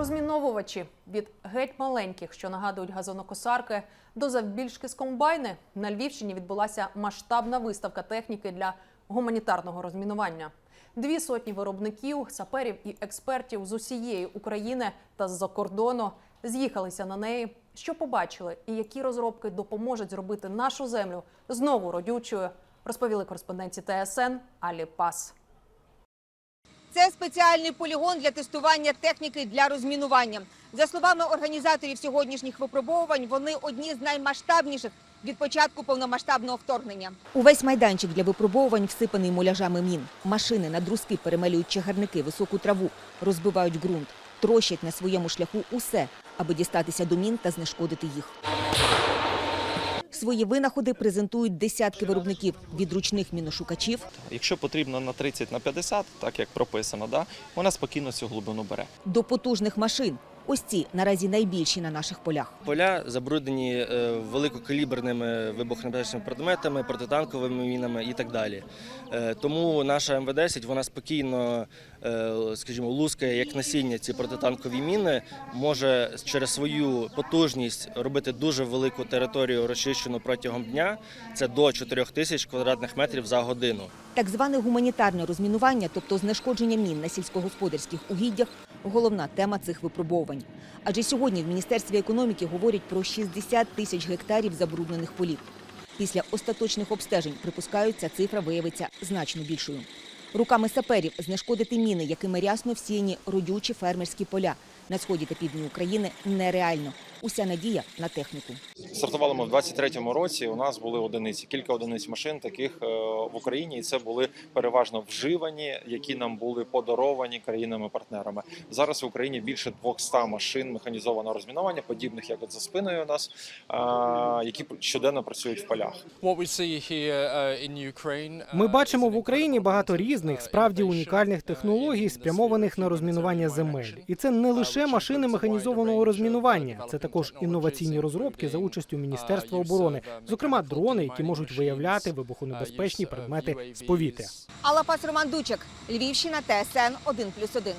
Розміновувачі від геть маленьких, що нагадують газонокосарки, до завбільшки з комбайни на Львівщині відбулася масштабна виставка техніки для гуманітарного розмінування. Дві сотні виробників, саперів і експертів з усієї України та з-за кордону з'їхалися на неї. Що побачили і які розробки допоможуть зробити нашу землю знову родючою, розповіли кореспонденці ТСН Алі Пас. Це спеціальний полігон для тестування техніки для розмінування. За словами організаторів сьогоднішніх випробовувань, вони одні з наймасштабніших від початку повномасштабного вторгнення. Увесь майданчик для випробовувань всипаний муляжами мін. Машини на друзки перемелюють чагарники, високу траву, розбивають ґрунт, трощать на своєму шляху усе, аби дістатися до мін та знешкодити їх. Свої винаходи презентують десятки виробників від ручних міношукачів Якщо потрібно на 30 на 50, так як прописано, да, вона спокійно цю глибину бере. до потужних машин. Ось ці наразі найбільші на наших полях. Поля забруднені е, великокаліберними вибухонебезпечними предметами, протитанковими мінами і так далі. Е, Тому наша МВ-10 вона спокійно, скажімо, лускає як насіння ці протитанкові міни, може через свою потужність робити дуже велику територію розчищену протягом дня. Це до 4 тисяч квадратних метрів за годину. Так зване гуманітарне розмінування, тобто знешкодження мін на сільськогосподарських угіддях, головна тема цих випробовувань. Адже сьогодні в Міністерстві економіки говорять про 60 тисяч гектарів забруднених полів. Після остаточних обстежень припускають, ця цифра виявиться значно більшою. Руками саперів знешкодити міни, якими рясно всіяні родючі фермерські поля на сході та півдні України нереально. Уся надія на техніку. Стартували ми в 23-му році. У нас були одиниці, кілька одиниць машин таких е, в Україні, і це були переважно вживані, які нам були подаровані країнами-партнерами. Зараз в Україні більше 200 машин механізованого розмінування, подібних як от за спиною у нас, е, які щоденно працюють в полях. What we see here uh, in Ukraine, uh, Ми бачимо в Україні багато uh, різних, справді унікальних uh, технологій, спрямованих на розмінування земель. І це не Uh, лише машини механізованого розмінування, це також інноваційні розробки за участю Міністерства оборони, зокрема дрони, які можуть виявляти вибухонебезпечні предмети з повітря. Алла Пас Роман Дучак, Львівщина, ТСН 1+,1.